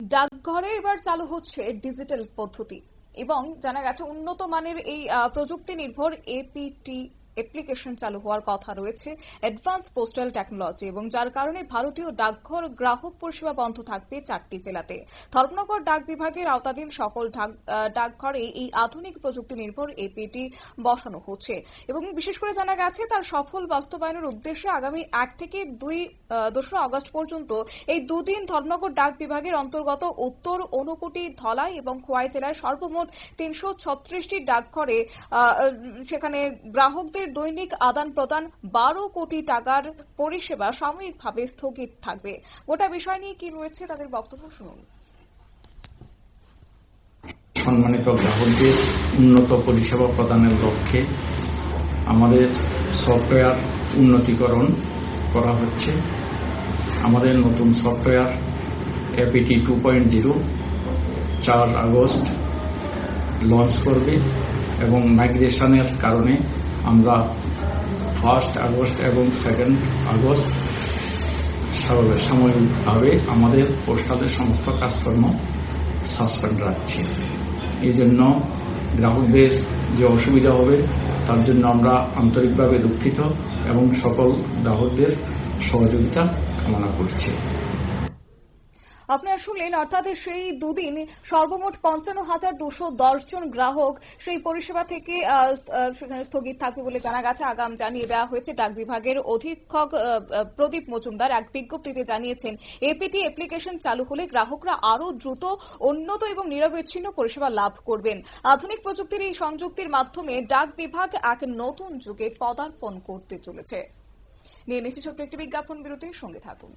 ডাকঘরে এবার চালু হচ্ছে ডিজিটাল পদ্ধতি। এবং জানা গেছে, উন্নত মানের এই প্রযুক্তি নির্ভর এপিটি অ্যাপ্লিকেশন চালু হওয়ার কথা রয়েছে। অ্যাডভান্স পোস্টাল টেকনোলজি এবং যার কারণে ভারতীয় ডাকঘর গ্রাহক পরিষেবা বন্ধ থাকবে চারটি জেলাতে। ধর্মনগর ডাক বিভাগের আওতাধীন সকল ডাকঘরে এই আধুনিক প্রযুক্তি নির্ভর এপিটি বসানো হচ্ছে এবং বিশেষ করে জানা গেছে তার সফল বাস্তবায়নের উদ্দেশ্যে আগামী এক থেকে দুই দোসরা আগস্ট পর্যন্ত এই দুদিন ধর্মনগর ডাক বিভাগের অন্তর্গত উত্তর অনুকুটি ধলাই এবং খোয়াই জেলার সর্বমোট তিনশো ছত্রিশটি ডাকঘরে সেখানে গ্রাহকদের দৈনিক আদান প্রদান বারো কোটি টাকার পরিষেবা সাময়িকভাবে স্থগিত থাকবে। গোটা বিষয় নিয়ে কি রয়েছে তাদের বক্তব্য শুনুন। সম্মানিত গ্রাহকদের, উন্নত পরিষেবা প্রদানের লক্ষ্যে আমাদের সফটওয়্যার উন্নতিকরণ করা হচ্ছে। আমাদের নতুন software APT two point zero চার আগস্ট লঞ্চ করবে এবং মাইগ্রেশনের কারণে আমরা ফার্স্ট আগস্ট এবং সেকেন্ড আগস্ট সাময়িকভাবে আমাদের পোস্টালের সমস্ত কাজকর্ম সাসপেন্ড রাখছি। এই জন্য গ্রাহকদের যে অসুবিধা হবে, তার জন্য আমরা আন্তরিকভাবে দুঃখিত এবং সকল গ্রাহকদের সহযোগিতা কামনা করছি। আপনারা শুনলেন, অর্থাৎ সেই দুদিন সর্বমোট পঞ্চান্ন হাজার দুশো জন গ্রাহক সেই পরিষেবা থেকে সেখানে স্থগিত থাকবে বলে জানা গেছে। আগাম জানিয়ে দেওয়া হয়েছে, ডাক বিভাগের অধীক্ষক প্রদীপ মজুমদার এক বিজ্ঞপ্তিতে জানিয়েছেন এপিটি অ্যাপ্লিকেশন চালু হলে গ্রাহকরা আরও দ্রুত, উন্নত এবং নিরবিচ্ছিন্ন পরিষেবা লাভ করবেন। আধুনিক প্রযুক্তির এই সংযুক্তির মাধ্যমে ডাক বিভাগ এক নতুন যুগে পদার্পণ করতে চলেছে। নিয়ে নিচ্ছি ছোট্ট একটি বিজ্ঞাপন বিরতির সঙ্গে থাকুন।